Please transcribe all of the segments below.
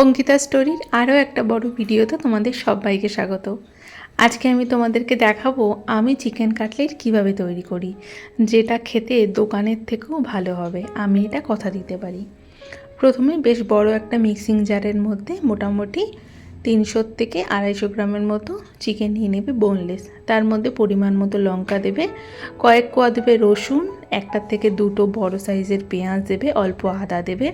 অঙ্কিতা স্টোরির আরও একটা বড় ভিডিওতে তোমাদের সবাইকে স্বাগত। আজকে আমি তোমাদেরকে দেখাবো আমি চিকেন কাটলেট কীভাবে তৈরি করি, যেটা খেতে দোকানের থেকেও ভালো হবে, আমি এটা কথা দিতে পারি। প্রথমে বেশ বড় একটা মিক্সিং জারের মধ্যে মোটামুটি তিনশো থেকে আড়াইশো গ্রামের মতো চিকেন নিয়ে নেবে বোনলেস তার মধ্যে পরিমাণ মতো লঙ্কা দেবে, কয়েক কোয়া দেবে রসুন একটার থেকে দুটো বড় সাইজের পেঁয়াজ দেবে, অল্প আদা দেবে।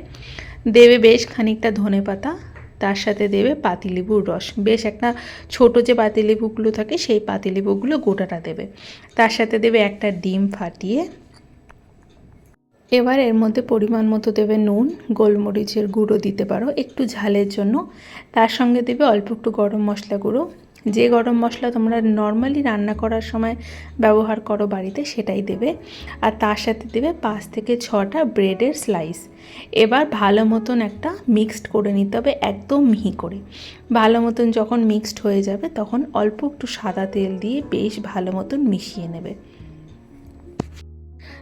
দেবে বেশ খানিকটা ধনে পাতা, তার সাথে দেবে পাতিলেবুর রস। বেশ একটা ছোট যে পাতিলেবুগুলো থাকে, সেই পাতিলেবুগুলো গোটাটা দেবে। তার সাথে দেবে একটা ডিম ফাটিয়ে। এবার এর মধ্যে পরিমাণ মতো দেবে নুন, গোলমরিচের গুঁড়ো দিতে পারো, একটু ঝালের জন্য। তার সঙ্গে দেবে অল্প একটু গরম মশলা গুঁড়ো। যে গরম মশলা তোমরা নর্মালি রান্না করার সময় ব্যবহার করো বাড়িতে সেটাই দেবে। আর তার সাথে দেবে পাঁচ থেকে ছটা ব্রেডের স্লাইস এবার ভালো মতন একটা মিক্সড করে নিতে হবে একদম মিহি করে। ভালো মতন যখন মিক্সড হয়ে যাবে তখন অল্প একটু সাদা তেল দিয়ে বেশ ভালো মতন মিশিয়ে নেবে।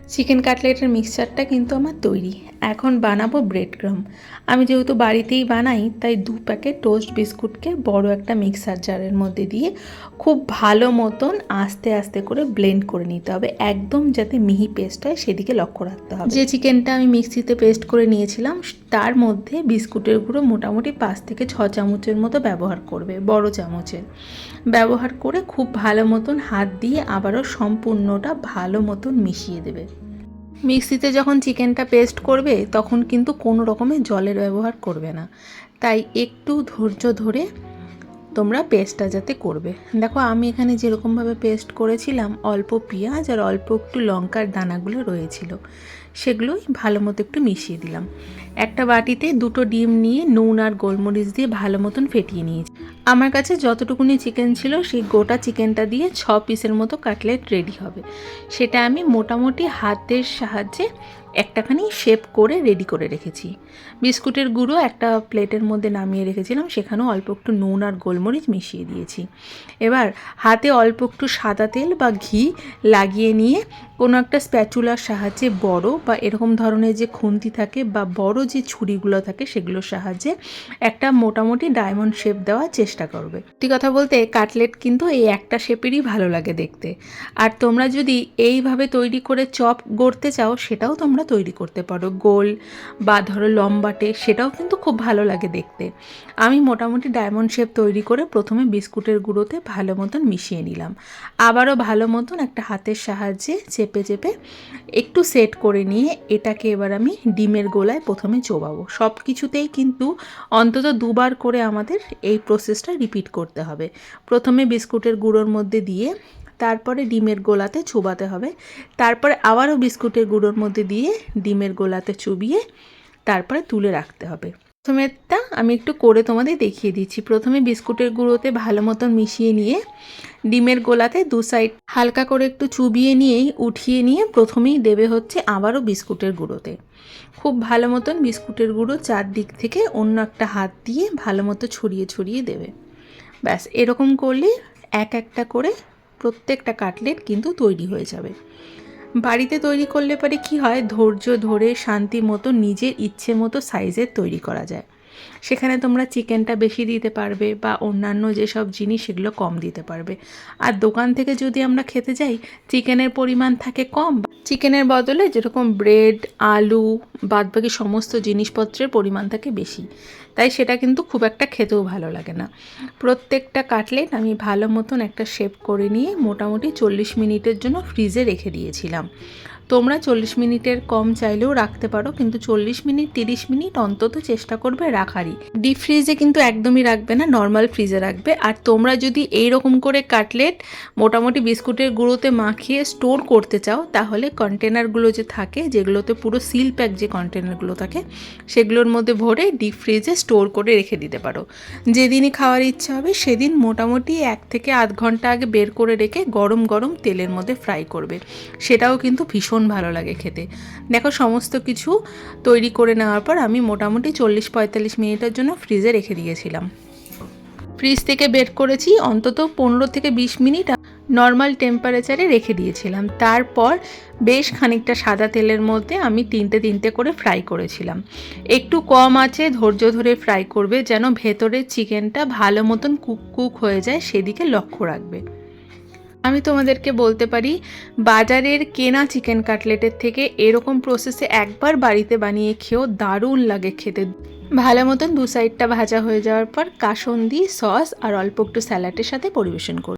চিকেন কাটলেটের মিক্সচারটা কিন্তু আমার তৈরি। এখন বানাবো ব্রেড ক্রাম আমি যেহেতু বাড়িতেই বানাই, তাই দু প্যাকেট টোস্ট বিস্কুটকে বড় একটা মিক্সার জারের মধ্যে দিয়ে খুব ভালো মতন আস্তে আস্তে করে ব্লেন্ড করে নিতে হবে। একদম যাতে মিহি পেস্ট হয়, সেদিকে লক্ষ্য রাখতে হবে। যে চিকেনটা আমি মিক্সিতে পেস্ট করে নিয়েছিলাম, তার মধ্যে বিস্কুটের গুঁড়ো মোটামুটি পাঁচ থেকে ছ চামচের মতো ব্যবহার করবে, বড় চামচের। ব্যবহার করে খুব ভালো মতন হাত দিয়ে আবারও সম্পূর্ণটা ভালো মতন মিশিয়ে দেবে। মিক্সিতে যখন চিকেনটা পেস্ট করবে, তখন কিন্তু কোনো রকমের জলের ব্যবহার করবে না। তাই একটু ধৈর্য ধরে তোমরা পেস্টটা যাতে করবে। দেখো, আমি এখানে যেরকমভাবে পেস্ট করেছিলাম, অল্প পেঁয়াজ আর অল্প একটু লঙ্কার দানাগুলো রয়েছিল। সেগুলোই ভালো মতো একটু মিশিয়ে দিলাম। একটা বাটিতে দুটো ডিম নিয়ে নুন আর গোলমরিচ দিয়ে ভালো মতন ফেটিয়ে নিয়েছি। আমার কাছে যতটুকুনি চিকেন ছিল, সেই গোটা চিকেনটা দিয়ে ছ পিসের মতো কাটলেট রেডি হবে। সেটা আমি মোটামুটি হাতের সাহায্যে একটাখানি শেপ করে রেডি করে রেখেছি। বিস্কুটের গুঁড়ো একটা প্লেটের মধ্যে নামিয়ে রেখেছিলাম, সেখানেও অল্প একটু নুন আর গোলমরিচ মিশিয়ে দিয়েছি। এবার হাতে অল্প একটু সাদা তেল বা ঘি লাগিয়ে নিয়ে কোনো একটা স্প্যাচুলার সাহায্যে বড় বা এরকম ধরনের যে খুন্তি থাকে বা বড় যে ছুরিগুলো থাকে সেগুলোর সাহায্যে একটা মোটামুটি ডায়মন্ড শেপ দেওয়ার চেষ্টা করবে। সত্যি কথা বলতে কাটলেট কিন্তু এই একটা শেপেরই ভালো লাগে দেখতে। আর তোমরা যদি এইভাবে তৈরি করে চপ গড়তে চাও, সেটাও তোমরা তৈরি করতে পারো। গোল বা ধরো লম্বাটে, সেটাও কিন্তু খুব ভালো লাগে দেখতে। আমি মোটামুটি ডায়মন্ড শেপ তৈরি করে প্রথমে বিস্কুটের গুঁড়োতে ভালো মতন মিশিয়ে নিলাম। আবারও ভালো মতন একটা হাতের সাহায্যে চেপে চেপে একটু সেট করে নিয়ে এটাকে এবার আমি ডিমের গোলায় প্রথমে চোবাবো। সব কিছুতেই কিন্তু অন্তত দুবার করে আমাদের এই প্রসেসটা রিপিট করতে হবে। প্রথমে বিস্কুটের গুঁড়োর মধ্যে দিয়ে তারপরে ডিমের গোলাতে চুবাতে হবে। তারপরে আবারও বিস্কুটের গুঁড়োর মধ্যে দিয়ে ডিমের গোলাতে চুবিয়ে তারপরে তুলে রাখতে হবে। প্রথমেরটা আমি একটু করে তোমাদের দেখিয়ে দিচ্ছি। প্রথমে বিস্কুটের গুঁড়োতে ভালো মতন মিশিয়ে নিয়ে ডিমের গোলাতে দু সাইড হালকা করে একটু চুবিয়ে নিয়েই উঠিয়ে নিয়ে প্রথমেই দেবে হচ্ছে আবারও বিস্কুটের গুঁড়োতে। খুব ভালো মতন বিস্কুটের গুঁড়ো চারদিক থেকে অন্য একটা হাত দিয়ে ভালো মতো ছড়িয়ে ছড়িয়ে দেবে। ব্যাস, এরকম করলে এক একটা করে প্রত্যেকটা কাটলেট কিন্তু তৈরি হয়ে যাবে। বাড়িতে তৈরি করলে পরে কি হয়? ধৈর্য ধরে শান্তি মতো নিজের ইচ্ছে মতো সাইজের তৈরি করা যায়। সেখানে তোমরা চিকেনটা বেশি দিতে পারবে বা অন্যান্য যেসব জিনিস সেগুলো কম দিতে পারবে। আর দোকান থেকে যদি আমরা খেতে যাই, চিকেনের পরিমাণ থাকে কম। চিকেনের বদলে যেরকম ব্রেড, আলু, বাদবাকি সমস্ত জিনিসপত্রের পরিমাণ থাকে বেশি। তাই সেটা কিন্তু খুব একটা খেতেও ভালো লাগে না। প্রত্যেকটা কাটলেট আমি ভালো মতন একটা শেপ করে নিয়ে মোটামুটি চল্লিশ মিনিটের জন্য ফ্রিজে রেখে দিয়েছিলাম। তোমরা চল্লিশ মিনিটের কম চাইলেও রাখতে পারো, কিন্তু চল্লিশ মিনিট, তিরিশ মিনিট অন্তত চেষ্টা করবে রাখারই। ডিপ ফ্রিজে কিন্তু একদমই রাখবে না নর্মাল ফ্রিজে রাখবে। আর তোমরা যদি এই রকম করে কাটলেট মোটামুটি বিস্কুটের গুঁড়োতে মাখিয়ে স্টোর করতে চাও, তাহলে কন্টেনারগুলো যে থাকে, যেগুলোতে পুরো সিল প্যাক যে কন্টেনারগুলো থাকে, সেগুলোর মধ্যে ভরে ডিপ ফ্রিজে স্টোর করে রেখে দিতে পারো। যেদিনই খাওয়ার ইচ্ছা হবে, সেদিন মোটামুটি এক থেকে আধ ঘণ্টা আগে বের করে রেখে গরম গরম তেলের মধ্যে ফ্রাই করবে। সেটাও কিন্তু ভীষণ ভালো লাগে খেতে। দেখো সমস্ত কিছু তৈরি করে নেওয়ার পর আমি মোটামুটি চল্লিশ পঁয়তাল্লিশ মিনিটের জন্য ফ্রিজে রেখে দিয়েছিলাম। ফ্রিজ থেকে বের করেছি অন্তত পনেরো থেকে বিশ মিনিট নর্মাল টেম্পারেচারে রেখে দিয়েছিলাম। তারপর বেশ খানিকটা সাদা তেলের মধ্যে আমি তিনটে তিনটে করে ফ্রাই করেছিলাম। একটু কম আছে, ধৈর্য ধরে ফ্রাই করবে যেন ভেতরের চিকেনটা ভালো মতন কুক কুক হয়ে যায়, সেদিকে লক্ষ্য রাখবে। আমি তোমাদেরকে বলতে পারি, বাজারের কেনা চিকেন কাটলেটের থেকে এরকম প্রসেসে একবার বাড়িতে বানিয়ে খেয়েও দারুণ লাগে খেতে। ভালো মতন দু সাইডটা ভাজা হয়ে যাওয়ার পর কাসন্দি সস আর অল্প একটু স্যালাডের সাথে পরিবেশন করুন